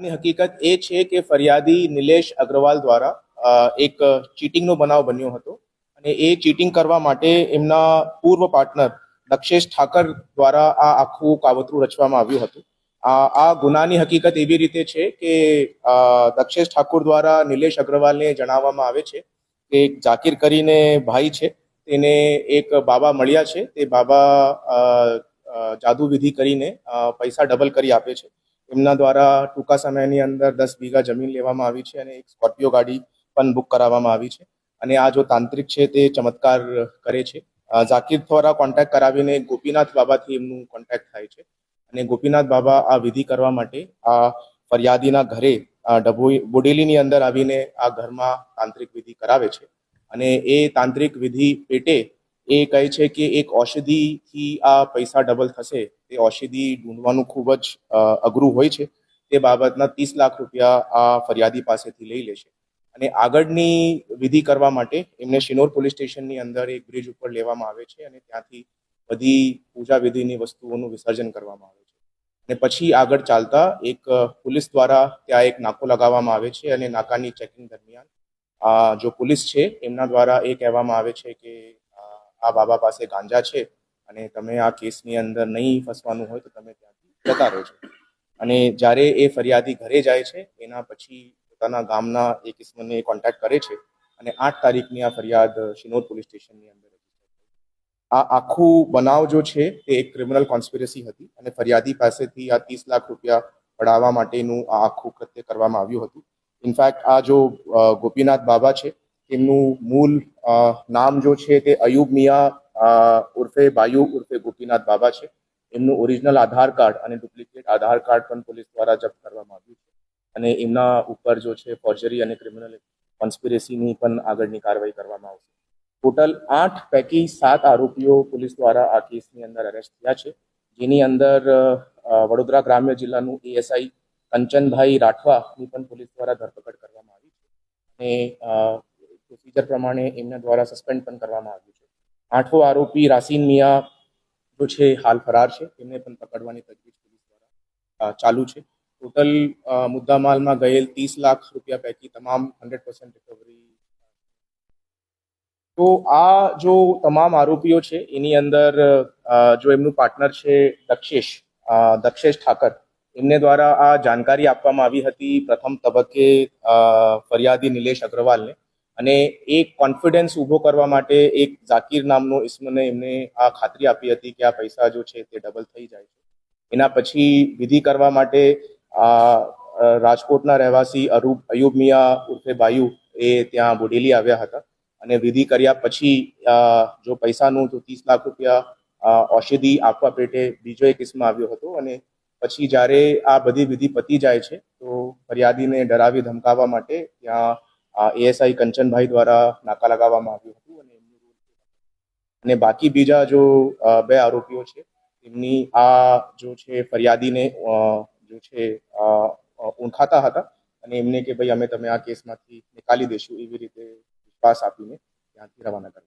ની હકીકત એ છે કે ફરિયાદી નિલેશ અગ્રવાલ દ્વારા એક ચીટિંગનો બનાવ બન્યો હતો અને એ ચીટિંગ કરવા માટે એમના પૂર્વ પાર્ટનર દક્ષેશ ઠાકર દ્વારા આ આખું કાવતરું રચવામાં આવ્યું હતું. આ ગુનાની હકીકત એવી રીતે છે કે દક્ષેશ ઠાકુર દ્વારા નિલેશ અગ્રવાલને જણાવવામાં આવે છે કે એક જાકીર કરીને ભાઈ છે તેને એક બાબા મળ્યા છે તે બાબા અ, અ, જાદુ વિધિ કરીને પૈસા ડબલ કરી આપે છે. એમના દ્વારા ટૂંકા સમયની અંદર દસ વીઘા જમીન લેવામાં આવી છે અને એક સ્કોર્પિયો ગાડી પણ બુક કરાવવામાં આવી છે. અને આ જો તાંત્રિક છે તે ચમત્કાર કરે છે. ઝાકીર દ્વારા કોન્ટેક્ટ કરાવીને ગોપીનાથ બાબાથી એમનું કોન્ટેક્ટ થાય છે. અને ગોપીનાથ બાબા આ વિધિ કરવા માટે આ ફરિયાદીના ઘરે બોડેલીની અંદર આવીને આ ઘરમાં તાંત્રિક વિધિ કરાવે છે. અને એ તાંત્રિક વિધિ પેટે એ કહે છે કે એક ઔષધિથી આ પૈસા ડબલ થશે. તે ઔષધિ ઢૂંઢવાનું ખૂબ જ અઘરું હોય છે. તે બાબતના ત્રીસ લાખ રૂપિયા આ ફરિયાદી પાસેથી લઈ લે છે. અને આગળની વિધિ કરવા માટે એમને શિનોર પોલીસ સ્ટેશનની અંદર એક બ્રિજ ઉપર લેવામાં આવે છે અને ત્યાંથી બધી પૂજા વિધિની વસ્તુઓનું વિસર્જન કરવામાં આવે છે. અને પછી આગળ ચાલતા એક પોલીસ દ્વારા ત્યાં એક નાકો લગાવવામાં આવે છે અને નાકાની ચેકિંગ દરમિયાન, આ, જો પોલીસ છે, એમના દ્વારા એ કહેવામાં આવે છે કે આ બાબા પાસે ગાંજા છે અને તમે આ કેસની અંદર નહીં ફસવાનું હોય તો તમે ત્યાંથી જતા રહેજો. અને જ્યારે એ ફરિયાદી ઘરે જાય છે, એના પછી પોતાના ગામના એ કિસ્મને કોન્ટેક્ટ કરે છે અને આઠ તારીખની આ ફરિયાદ શિનોર પોલીસ સ્ટેશનની અંદર આ આખું બનાવ જો છે તે એક ક્રિમિનલ કોન્સ્પિરસી હતી અને ફરિયાદી પાસેથી આ ત્રીસ લાખ રૂપિયા પડાવવા માટેનું આ આખું કૃત્ય કરવામાં આવ્યું હતું. ઇનફેક્ટ આ જો ગોપીનાથ બાબા છે તેમનું મૂળ નામ જો છે તે અયુબ મિયા ઉર્ફે બાયુ ઉર્ફે ગોપીનાથ બાબા છે. એમનું ઓરિજિનલ આધાર કાર્ડ અને ડુપ્લિકેટ આધાર કાર્ડ પણ પોલીસ દ્વારા જપ્ત કરવામાં આવ્યું છે. અને એમના ઉપર જો છે ફોર્જરી અને ક્રિમિનલ કોન્સ્પિરેસીની પણ આગળની કાર્યવાહી કરવામાં આવશે. ટોટલ આઠ પૈકી સાત આરોપીઓ પોલીસ દ્વારા આ કેસની અંદર અરેસ્ટ થયા છે. જેની અંદર વડોદરા ગ્રામ્ય જિલ્લાનું એએસઆઈ કંચનભાઈ રાઠવાની પણ પોલીસ દ્વારા ધરપકડ કરવામાં આવી છે. અને પ્રોસિજર પ્રમાણે એમના દ્વારા સસ્પેન્ડ પણ કરવામાં આવ્યું છે. આઠો આરોપી રાસીન મિયા જો છે, હાલ ફરાર છે. તેમને પણ પકડવાની તજવીજ પોલીસ દ્વારા ચાલુ છે. ટોટલ મુદ્દામાલમાં ગયેલ ત્રીસ લાખ રૂપિયા પૈકી તમામ હંડ્રેડ પર્સન્ટ રિકવરી તો આ જો તમામ આરોપીઓ છે, એની અંદર જો એમનું પાર્ટનર છે, દક્ષેશ દક્ષેશ ઠાકર, એમને દ્વારા આ જાણકારી આપવામાં આવી હતી. પ્રથમ તબક્કે ફરિયાદી નિલેશ અગ્રવાલને. અને એ કોન્ફિડન્સ ઊભો કરવા માટે એક ઝાકીર નામનો ઇસ્મને એમને આ ખાતરી આપી હતી કે આ પૈસા જો છે તે ડબલ થઈ જાય છે. એના પછી વિધિ કરવા માટે આ રાજકોટના રહેવાસી અરૂપ, અયુબ મિયા ઉર્ફે બાયુ એ ત્યાં બોડેલી આવ્યા હતા. અને વિધિ કર્યા પછી જો પૈસાનું તો ત્રીસ લાખ રૂપિયા ઔષધિ આપવા પેટે બીજો એક કિસ્મ આવ્યો હતો અને પછી જ્યારે આ બધી વિધિ પતી જાય છે, તો ફરિયાદીને ડરાવી ધમકાવવા માટે ત્યાં એએસઆઈ કંચનભાઈ દ્વારા નાકા લગાવવામાં આવ્યું હતું અને અને બાકી બીજા જો બે આરોપીઓ છે, એમની આ જો છે ફરિયાદીને જો છે ઓળખાતા હતા અને એમને કે ભાઈ અમે તમે આ કેસમાંથી નિકાલી દેશું એવી રીતે વિશ્વાસ આપીને ત્યાંથી રવાના કરવા